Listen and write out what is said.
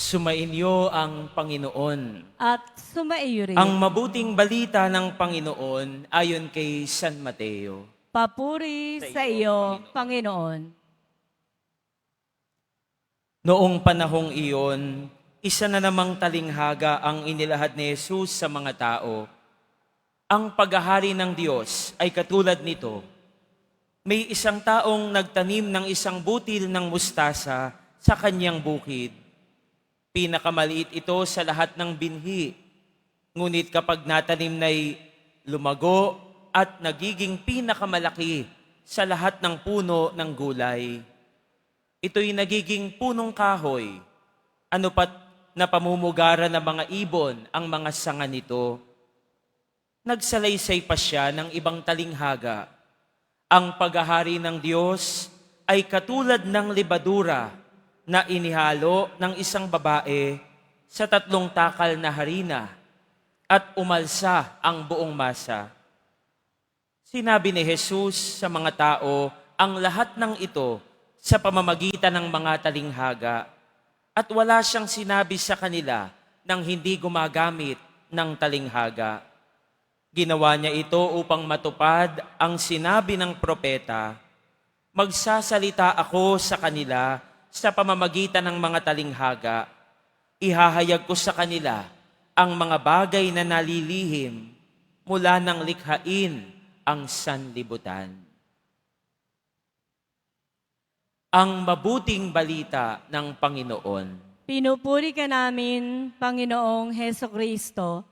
Sumainyo ang Panginoon. at sumaiyo rin. Ang mabuting balita ng Panginoon ayon kay San Mateo. Papuri sa iyo, Panginoon. Noong panahong iyon, isa na namang talinghaga ang inilahad ni Jesus sa mga tao. Ang paghahari ng Diyos ay katulad nito. May isang taong nagtanim ng isang butil ng mustasa sa kanyang bukid. Pinakamaliit ito sa lahat ng binhi. Ngunit kapag natanim na'y lumago at nagiging pinakamalaki sa lahat ng puno ng gulay. Ito'y nagiging punong kahoy. Ano pat na pamumugaran ng mga ibon ang mga sanga nito. Nagsalaysay pa siya ng ibang talinghaga. Ang paghahari ng Diyos ay katulad ng libadura na inihalo ng isang babae sa tatlong takal na harina at umalsa ang buong masa. Sinabi ni Jesus sa mga tao ang lahat ng ito sa pamamagitan ng mga talinghaga at wala siyang sinabi sa kanila nang hindi gumagamit ng talinghaga. Ginawa niya ito upang matupad ang sinabi ng propeta, Magsasalita ako sa kanila sa pamamagitan ng mga talinghaga. Ihahayag ko sa kanila ang mga bagay na nalilihim mula ng likhain ang sanlibutan. Ang mabuting balita ng Panginoon. Pinupuri ka namin, Panginoong Heso Kristo.